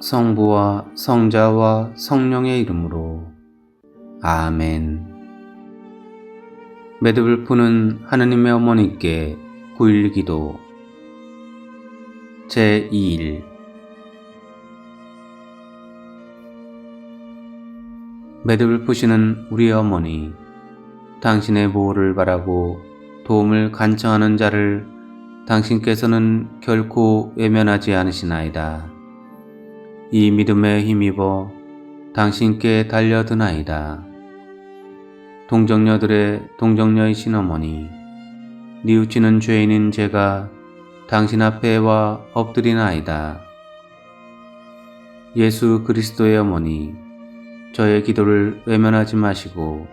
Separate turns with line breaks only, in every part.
성부와 성자와 성령의 이름으로 아멘. 매듭을 푸는 하느님의 어머니께 9일 기도 제2일 매듭을 푸시는 우리 어머니 당신의 보호를 바라고 도움을 간청하는 자를 당신께서는 결코 외면하지 않으시나이다. 이 믿음에 힘입어 당신께 달려드나이다. 동정녀들의 동정녀이신 어머니, 뉘우치는 죄인인 제가 당신 앞에 와 엎드리나이다. 예수 그리스도의 어머니, 저의 기도를 외면하지 마시고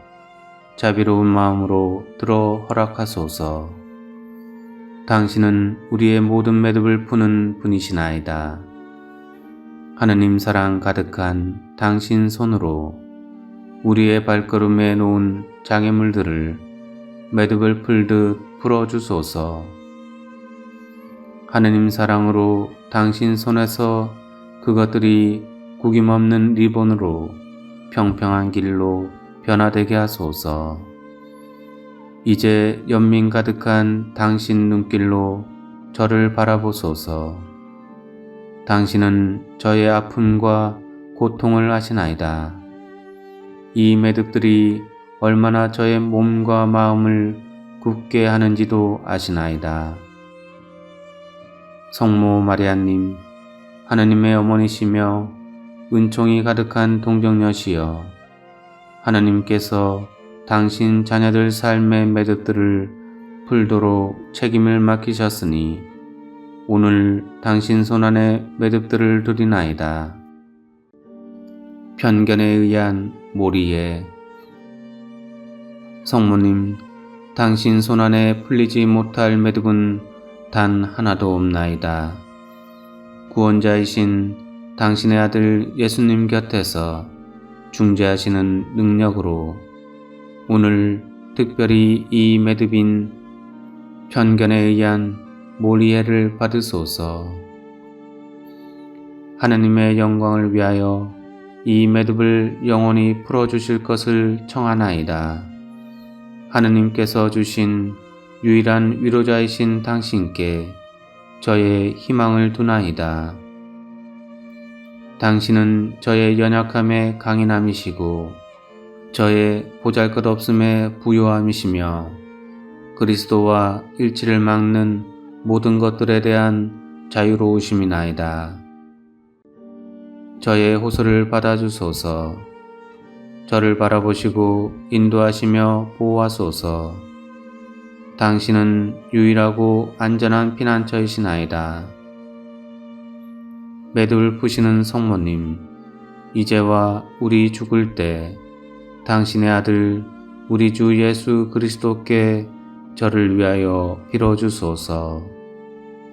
자비로운 마음으로 들어 허락하소서. 당신은 우리의 모든 매듭을 푸는 분이시나이다. 하느님 사랑 가득한 당신 손으로 우리의 발걸음에 놓은 장애물들을 매듭을 풀듯 풀어주소서. 하느님 사랑으로 당신 손에서 그것들이 구김 없는 리본으로 평평한 길로 변화되게 하소서. 이제 연민 가득한 당신 눈길로 저를 바라보소서. 당신은 저의 아픔과 고통을 아시나이다. 이 매듭들이 얼마나 저의 몸과 마음을 굳게 하는지도 아시나이다. 성모 마리아님, 하느님의 어머니시며 은총이 가득한 동정녀시여, 하느님께서 당신 자녀들 삶의 매듭들을 풀도록 책임을 맡기셨으니 오늘 당신 손안에 매듭들을 두리나이다. 편견에 의한 모리에 성모님, 당신 손안에 풀리지 못할 매듭은 단 하나도 없나이다. 구원자이신 당신의 아들 예수님 곁에서 중재하시는 능력으로 오늘 특별히 이 매듭인 편견에 의한 모리에를 받으소서. 하느님의 영광을 위하여 이 매듭을 영원히 풀어주실 것을 청하나이다. 하느님께서 주신 유일한 위로자이신 당신께 저의 희망을 두나이다. 당신은 저의 연약함의 강인함이시고 저의 보잘것없음의 부요함이시며 그리스도와 일치를 막는 모든 것들에 대한 자유로우심이나이다. 저의 호소를 받아주소서. 저를 바라보시고 인도하시며 보호하소서. 당신은 유일하고 안전한 피난처이시나이다. 매듭을 푸시는 성모님, 이제와 우리 죽을 때 당신의 아들 우리 주 예수 그리스도께 저를 위하여 빌어주소서.